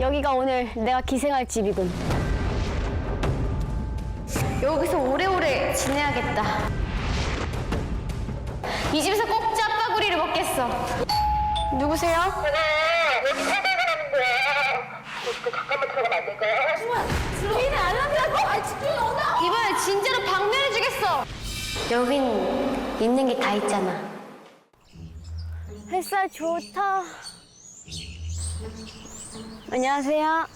여기가 오늘 내가 기생할 집이군. 여기서 오래오래 지내야겠다. 이 집에서 꼭 짜파구리를 먹겠어. 누구세요? 여기 살살하는 거야. 그 잠깐만 들어가면 안 될까요? 주인이 안 한다고? 아, 집주인 온다. 이번에 진짜로 방면해주겠어. 여긴 있는 게 다 있잖아. 햇살 좋다. 안녕하세요.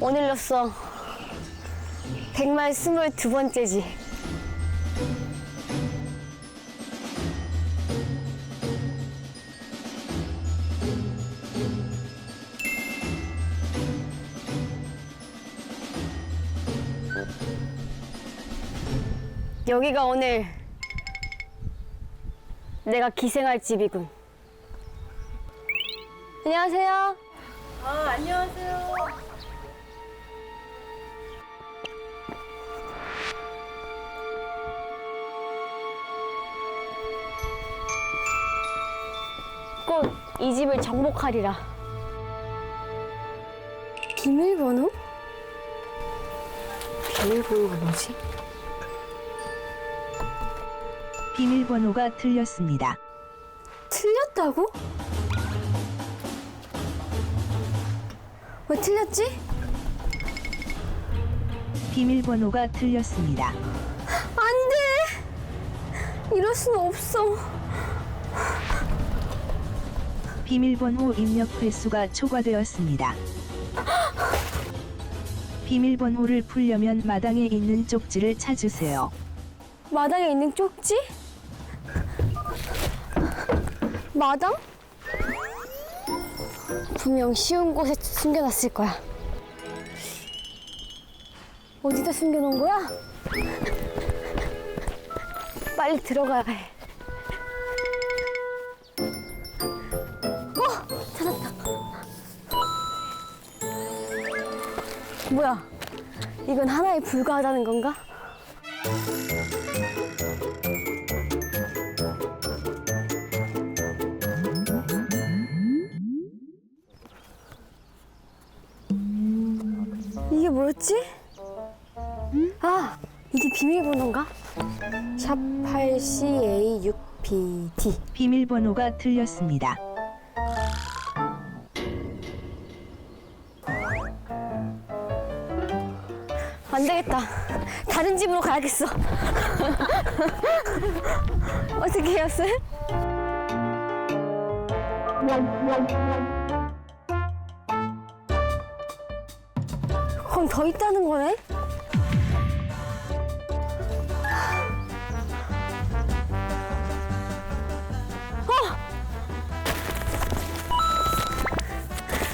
오늘로써 백말 스물두 번째지. 여기가 오늘 내가 기생할 집이군. 안녕하세요. 아, 안녕하세요. 꼭 이 집을 정복하리라. 비밀번호? 비밀번호가 뭐지? 비밀번호가 틀렸습니다. 틀렸다고? 왜 틀렸지? 비밀번호가 틀렸습니다. 안 돼! 이럴 수는 없어. 비밀번호 입력 횟수가 초과되었습니다. 비밀번호를 풀려면 마당에 있는 쪽지를 찾으세요. 마당에 있는 쪽지? 마당? 분명 쉬운 곳에 숨겨놨을 거야. 어디다 숨겨놓은 거야? 빨리 들어가야 해. 어! 찾았다. 뭐야? 이건 하나에 불과하다는 건가? 뭐였지? 아, 이게 비밀번호인가? 샵 8CA6PD. 비밀번호가 틀렸습니다. 안 되겠다. 다른 집으로 가야겠어. 어떻게 해요, 쌤? 그럼 더 있다는 거네? 어!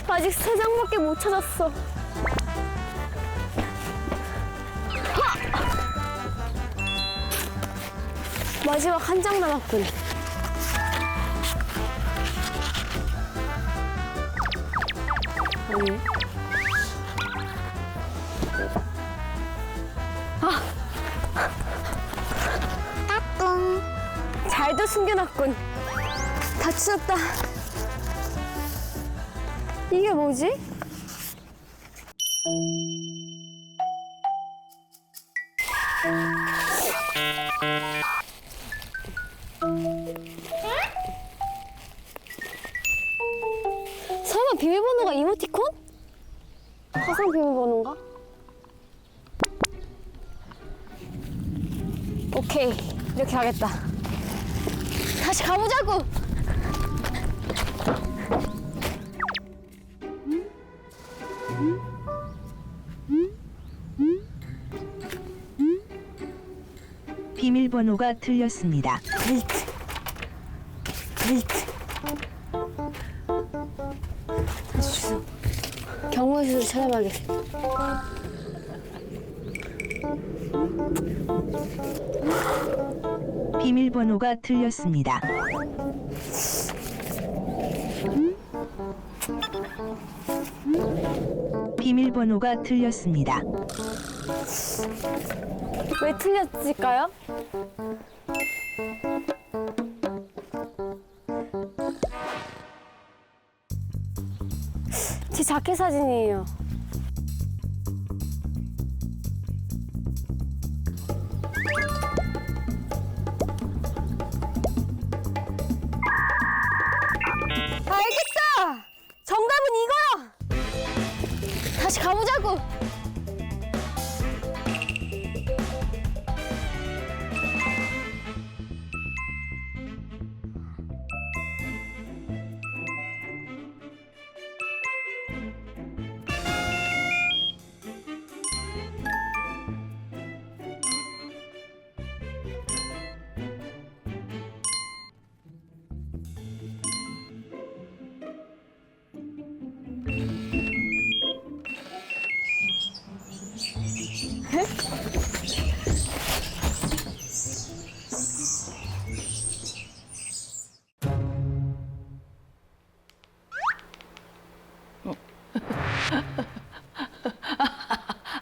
아직 세 장밖에 못 찾았어. 마지막 한 장 남았군. 잘도 숨겨놨군. 다 찾았다. 이게 뭐지? 설마 비밀번호가 이모티콘? 화상 비밀번호인가? 오케이 이렇게 하겠다 다시 가보자고. 비밀번호가 틀렸습니다. 브레이크 다시 주소 경호에서 찾아봐야겠어 비밀번호가 틀렸습니다. 비밀번호가 틀렸습니다. 왜 틀렸을까요? 제 자켓 사진이에요. 다시 가보자고!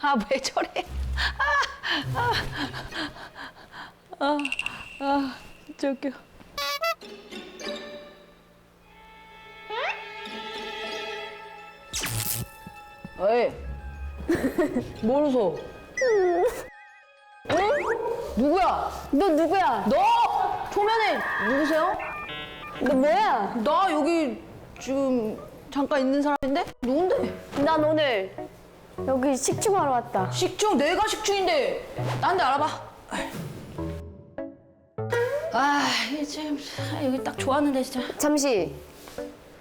아, 왜 저래? 아, 아, 아, 아, 웃겨. 어이, 뭘 웃어? 응? 누구야? 너 누구야? 너! 초면에 누구세요? 너 뭐야? 나 여기 지금 잠깐 있는 사람인데? 누군데? 난 오늘 여기 식충하러 왔다. 식충 내가 식충인데 딴데 알아봐. 아 이게 지금 아, 여기 딱 좋았는데 진짜. 잠시.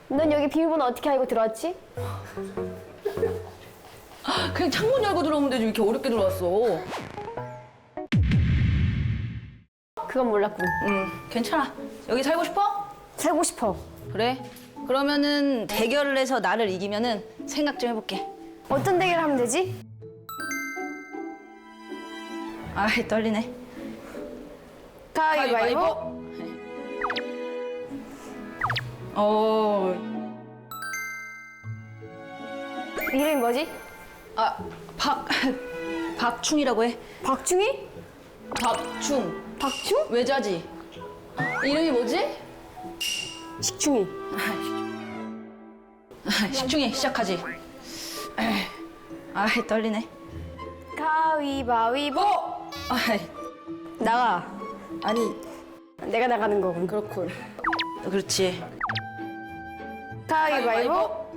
넌 여기 비밀번호 어떻게 알고 들어왔지? 그냥 창문 열고 들어오면 되지 왜 이렇게 어렵게 들어왔어. 그건 몰랐군. 응 괜찮아. 여기 살고 싶어? 살고 싶어. 그래. 그러면은 대결을 해서 나를 이기면은 생각 좀 해볼게. 어떤 대결 하면 되지? 아 떨리네. 가위바위보. 어. 이름이 뭐지? 아 박 박충이라고 해. 박중희? 박충. 박충? 외자지. 이름이 뭐지? 식충이. 식중에 시작하지. 아 떨리네. 가위바위보. 아 나가. 아니 내가 나가는 거군. 그렇군. 그렇지. 가위바위보.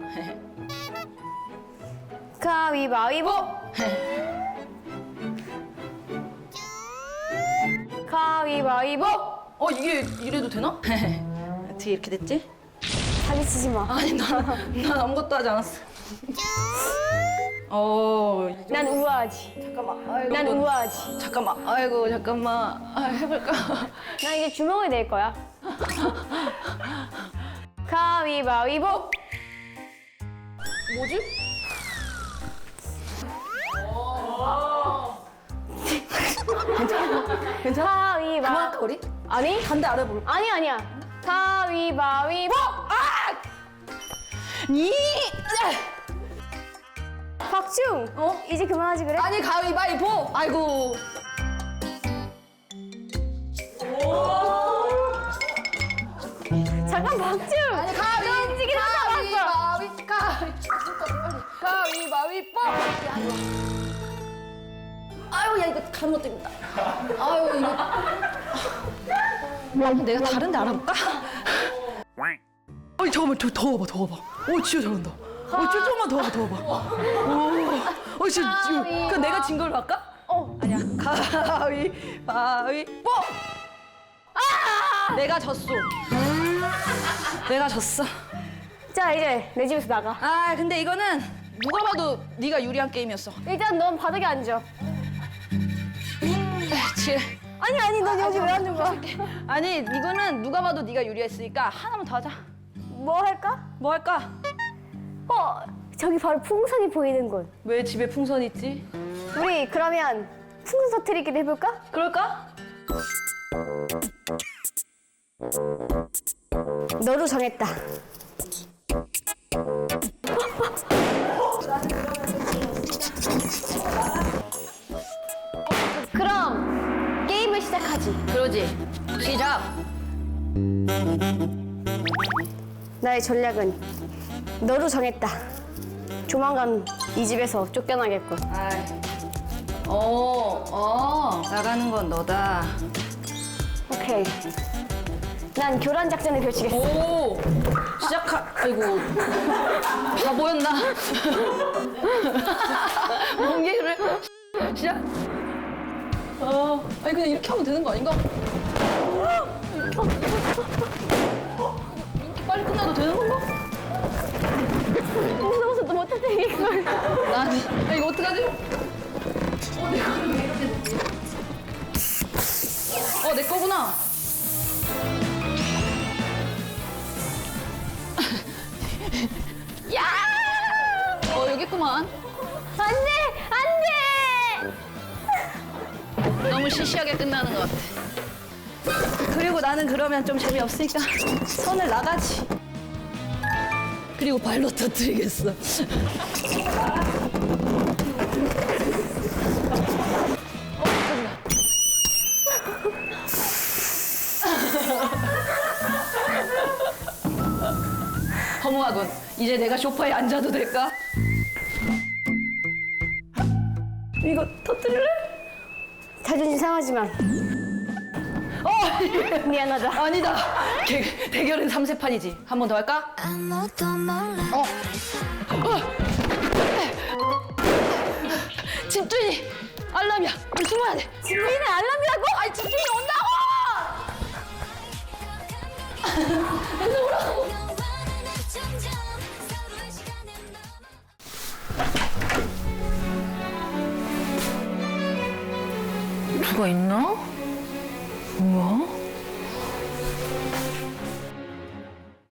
가위바위보. 가위바위보. 어 이게 이래도 되나? 어떻게 이렇게 됐지? 사기 치지 마. 아니 난난 아무것도 하지 않았어. 어 난 우아하지. 잠깐만. 아이고, 난 우아하지. 잠깐만. 아이고 잠깐만. 아 해볼까? 난 이제 주먹을 낼 거야. 가위바위보. 뭐지? 괜찮아? 가위바. 그만할까 우리? 아니? 반대 알아볼. 아니 아니야. 가위바위보. 니. 박중. 어? 이제 그만하지 그래? 아니 가위바위보. 아이고. 잠깐 박중. 아니 가위. 너 움직이는 거 잡았어. 가위 가위 가위바위보. 아유 야 이거 잘못됩니다. 아유 이거. 내가 다른 데 알아볼까? 어이 잠깐만 저 더워봐 더워봐. 오 진짜 잘한다. 어 조금만 더워봐 더워봐. 오. 어 진짜 그럼 내가 진 걸로 할까? 어. 아니야 가위 바위보. 아! 내가 졌어. 내가 졌어. 자 이제 내 집에서 나가. 아 근데 이거는 누가 봐도 네가 유리한 게임이었어. 일단 넌 바닥에 앉아. 지 아니 아니 넌 여기 왜 앉는 거야? 아니 이거는 누가 봐도 네가 유리했으니까 하나만 더 하자. 뭐 할까? 뭐 할까? 어 저기 바로 풍선이 보이는 곳. 왜 집에 풍선 있지? 우리 그러면 풍선 터트리기를 해볼까? 그럴까? 너로 정했다. 그럼 게임을 시작하지. 그러지. 시작. 나의 전략은 너로 정했다. 조만간 이 집에서 쫓겨나겠군. 어, 어. 나가는 건 너다. 오케이. 난 교란 작전을 펼치겠어. 오! 시작하, 아이고. 바보였나? 멍게를 시작. 어, 아니 그냥 이렇게 하면 되는 거 아닌가? 이렇게 빨리 끝나도 되는 건가? 무서워서 또 못하지 이걸. 나, 아, 이거 어떡하지? 어, 내? 어, 내 거구나. 야! 어, 여기 있구만. 안 돼 안 돼. 너무 시시하게 끝나는 것 같아. 그리고 나는 그러면 좀 재미없으니까 선을 나가지. 그리고 발로 터뜨리겠어. 어. 허무하군. 이제 내가 소파에 앉아도 될까? 이거 터뜨릴래? 자존심 상하지만 어! 미안하다. 아니다. 대, 대결은 3세판이지. 한 번 더 할까? 어. 어. 집주인이 알람이야. 우리 숨어야 돼. 집주인의 알람이라고? 아니 집주인이 온다고. 누가 있나?